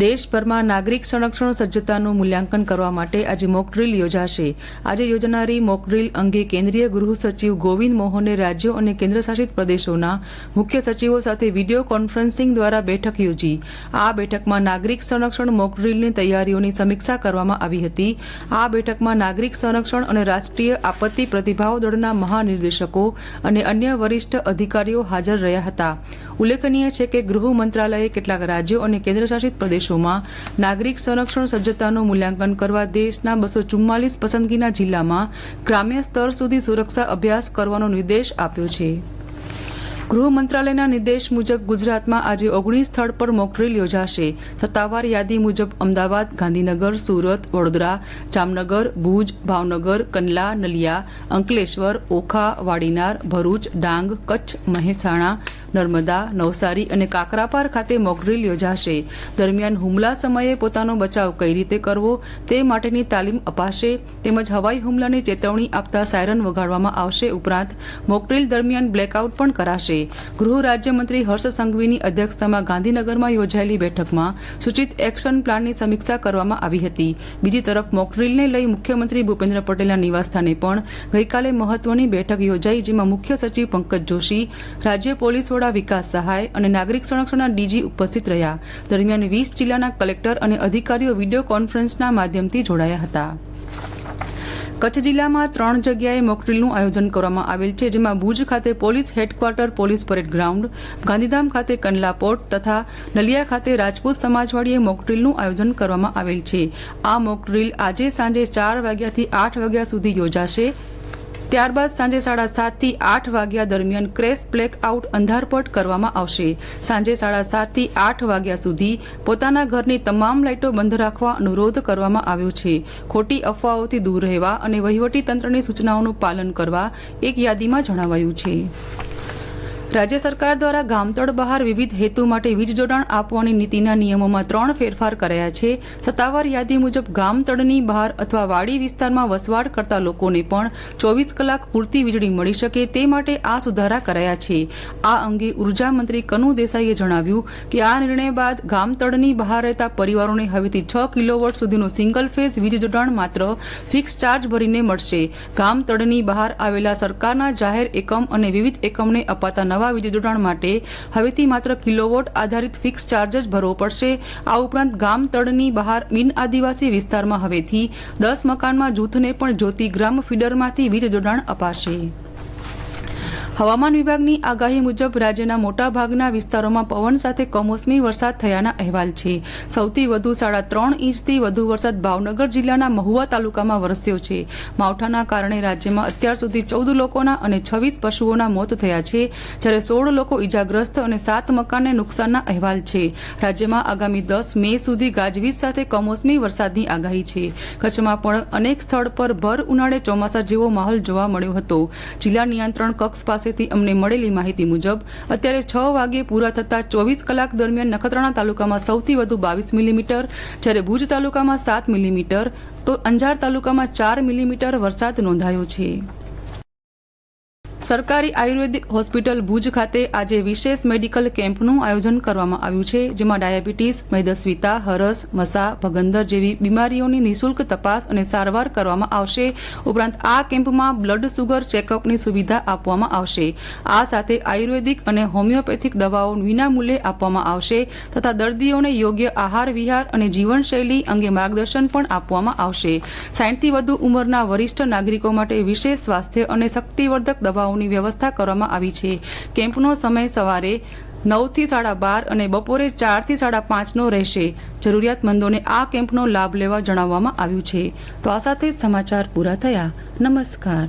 દેશભરમાં નાગરિક સંરક્ષણ સજ્જતાનું મૂલ્યાંકન કરવા માટે આજે મોક ડ્રીલ યોજાશે. આજે યોજાનારી મોક અંગે કેન્દ્રીય ગૃહ સચિવ ગોવિંદ મોહને રાજ્યો અને કેન્દ્રશાસિત પ્રદેશોના મુખ્ય સચિવો સાથે વીડિયો કોન્ફરન્સિંગ દ્વારા બેઠક યોજી. આ બેઠકમાં નાગરિક સંરક્ષણ મોક તૈયારીઓની સમીક્ષા કરવામાં આવી હતી. આ બેઠકમાં નાગરિક સંરક્ષણ અને રાષ્ટ્રીય આપત્તિ પ્રતિભાવ દળના મહાનિર્દેશકો અને અન્ય વરિષ્ઠ અધિકારીઓ હાજર રહ્યા હતા. ઉલ્લેખનીય છે કે ગૃહ મંત્રાલયે કેટલાક રાજ્યો અને કેન્દ્રશાસિત પ્રદેશોમાં નાગરિક સંરક્ષણ સજ્જતાનું મૂલ્યાંકન કરવા દેશના બસો ચુમ્માલીસ પસંદગીના જિલ્લામાં ગ્રામ્ય સ્તર સુધી સુરક્ષા અભ્યાસ કરવાનો નિર્દેશ આપ્યો છે. ગૃહ મંત્રાલયના નિર્દેશ મુજબ ગુજરાતમાં આજે ઓગણીસ સ્થળ પર મોકડ્રીલ યોજાશે. સત્તાવાર યાદી મુજબ અમદાવાદ, ગાંધીનગર, સુરત, વડોદરા, જામનગર, ભુજ, ભાવનગર, કંડલા, નલિયા, અંકલેશ્વર, ઓખા, વાડીનાર, ભરૂચ, ડાંગ, કચ્છ, મહેસાણા નર્મદા, નવસારી અને કાકરાપાર ખાતે મોકડ્રીલ યોજાશે. દરમિયાન હુમલા સમયે પોતાનો બચાવ કઈ રીતે કરવો તે માટેની તાલીમ અપાશે. તેમજ હવાઈ હુમલાની ચેતવણી આપતા સાયરન વગાડવામાં આવશે ઉપરાંત મોકડ્રીલ દરમિયાન બ્લેકઆઉટ પણ કરાશે. ગૃહ રાજ્યમંત્રી હર્ષ સંઘવીની અધ્યક્ષતામાં ગાંધીનગરમાં યોજાયેલી બેઠકમાં સૂચિત એક્શન પ્લાનની સમીક્ષા કરવામાં આવી હતી. બીજી તરફ મોકડ્રીલને લઈ મુખ્યમંત્રી ભૂપેન્દ્ર પટેલના નિવાસસ્થાને પણ ગઈકાલે મહત્વની બેઠક યોજાઈ, જેમાં મુખ્ય સચિવ પંકજ જોશી, રાજ્ય પોલીસ વડા વિકાસ સહાય અને નાગરિક સંરક્ષણના ડીજી ઉપસ્થિત રહ્યા. દરમિયાન વીસ જિલ્લાના કલેક્ટર અને અધિકારીઓ વીડિયો કોન્ફરન્સના માધ્યમથી જોડાયા હતા. કચ્છ જિલ્લામાં ત્રણ જગ્યાએ મોકડ્રીલનું આયોજન કરવામાં આવેલ છે, જેમાં ભુજ ખાતે police headquarter, police parade ground, Gandhidham ખાતે કંડલા પોર્ટ તથા નલિયા ખાતે રાજપૂત સમાજવાડીએ મોકડ્રીલનું આયોજન કરવામાં આવેલ છે. આ મોકડ્રીલ આજે સાંજે ચાર વાગ્યાથી આઠ વાગ્યા સુધી યોજાશે. ત્યારબાદ સાંજે સાડા સાતથી આઠ વાગ્યા દરમિયાન ક્રેશ બ્લેક આઉટ અંધારપટ કરવામાં આવશે. સાંજે સાડા સાતથી આઠ વાગ્યા સુધી પોતાના ઘરની તમામ લાઇટો બંધ રાખવા અનુરોધ કરવામાં આવ્યો છે. ખોટી અફવાઓથી દૂર રહેવા અને વહીવટી તંત્રની સૂચનાઓનું પાલન કરવા એક યાદીમાં જણાવાયું છે. રાજ્ય સરકાર દ્વારા ગામતળ બહાર વિવિધ હેતુ માટે વીજ જોડાણ આપવાની નીતિના નિયમોમાં ત્રણ ફેરફાર કરાયા છે. સત્તાવાર યાદી મુજબ ગામતળની બહાર અથવા વાડી વિસ્તારમાં વસવાટ કરતા લોકોને પણ ચોવીસ કલાક પૂરતી વીજળી મળી શકે તે માટે આ સુધારા કરાયા છે. આ અંગે ઊર્જા મંત્રી કનુ દેસાઈએ જણાવ્યું કે આ નિર્ણય બાદ ગામતળની બહાર રહેતા પરિવારોને હવેથી છ કિલોવોટ સુધીનું સિંગલ ફેઝ વીજ જોડાણ માત્ર ફિક્સ ચાર્જ ભરીને મળશે. ગામતળની બહાર આવેલા સરકારના જાહેર એકમ અને વિવિધ એકમને અપાતા નવા વીજ જોડાણ માટે હવેથી માત્ર કિલોવોટ આધારિત ફિક્સ ચાર્જ જ ભરવો પડશે. આ ઉપરાંત ગામ તળની બહાર બિન આદિવાસી વિસ્તારમાં હવેથી દસ મકાનમાં જૂથને પણ જ્યોતિ ગ્રામ ફીડરમાંથી વીજ જોડાણ અપાશે. હવામાન વિભાગની આગાહી મુજબ રાજ્યના મોટા ભાગના વિસ્તારોમાં પવન સાથે કમોસમી વરસાદ થયાના અહેવાલ છે. સૌથી વધુ સાડા ત્રણ ઇંચથી વધુ વરસાદ ભાવનગર જિલ્લાના મહુવા તાલુકામાં વરસ્યો છે. માવઠાના કારણે રાજ્યમાં અત્યાર સુધી ચૌદ લોકોના અને છવ્વીસ પશુઓના મોત થયા છે, જ્યારે સોળ લોકો ઇજાગ્રસ્ત અને સાત મકાનને નુકસાનના અહેવાલ છે. રાજ્યમાં આગામી દસ મે સુધી ગાજવીજ સાથે કમોસમી વરસાદની આગાહી છે. કચ્છમાં પણ અનેક સ્થળ પર ભર ઉનાળે ચોમાસા જેવો માહોલ જોવા મળ્યો હતો. જિલ્લા નિયંત્રણ કક્ષ પાસેથી અમને મળેલી માહિતી મુજબ, અત્યારે છ વાગે પૂરા થતા ચોવીસ કલાક દરમિયાન નખત્રાણા તાલુકામાં સૌથી વધુ બાવીસ મિલીમીટર, જ્યારે ભુજ તાલુકામાં સાત મિલીમીટર, તો અંજાર તાલુકામાં ચાર મિલીમીટર વરસાદ નોંધાયો છે. સરકારી આયુર્વેદિક હોસ્પિટલ ભુજ ખાતે આજે વિશેષ મેડિકલ કેમ્પનું આયોજન કરવામાં આવ્યું છે, જેમાં ડાયાબિટીસ, મેદસ્વીતા, હરસ, મસા, ભગંદર જેવી બીમારીઓની નિઃશુલ્ક તપાસ અને સારવાર કરવામાં આવશે. ઉપરાંત આ કેમ્પમાં બ્લડ સુગર ચેકઅપની સુવિધા આપવામાં આવશે. આ સાથે આયુર્વેદિક અને હોમિયોપેથિક દવાઓ વિનામૂલ્યે આપવામાં આવશે તથા દર્દીઓને યોગ્ય આહાર, વિહાર અને જીવનશૈલી અંગે માર્ગદર્શન પણ આપવામાં આવશે. સાઠથી વધુ ઉંમરના વરિષ્ઠ નાગરિકો માટે વિશેષ સ્વાસ્થ્ય અને શક્તિવર્ધક દવાઓની વ્યવસ્થા કરવામાં આવી છે. કેમ્પનો સમય સવારે નવથી સાડા બાર અને બપોરે ચારથી સાડા પાંચનો રહેશે. જરૂરિયાતમંદોને આ કેમ્પનો લાભ લેવા જણાવવામાં આવ્યું છે. તો આ સાથે સમાચાર પૂરા થયા. નમસ્કાર.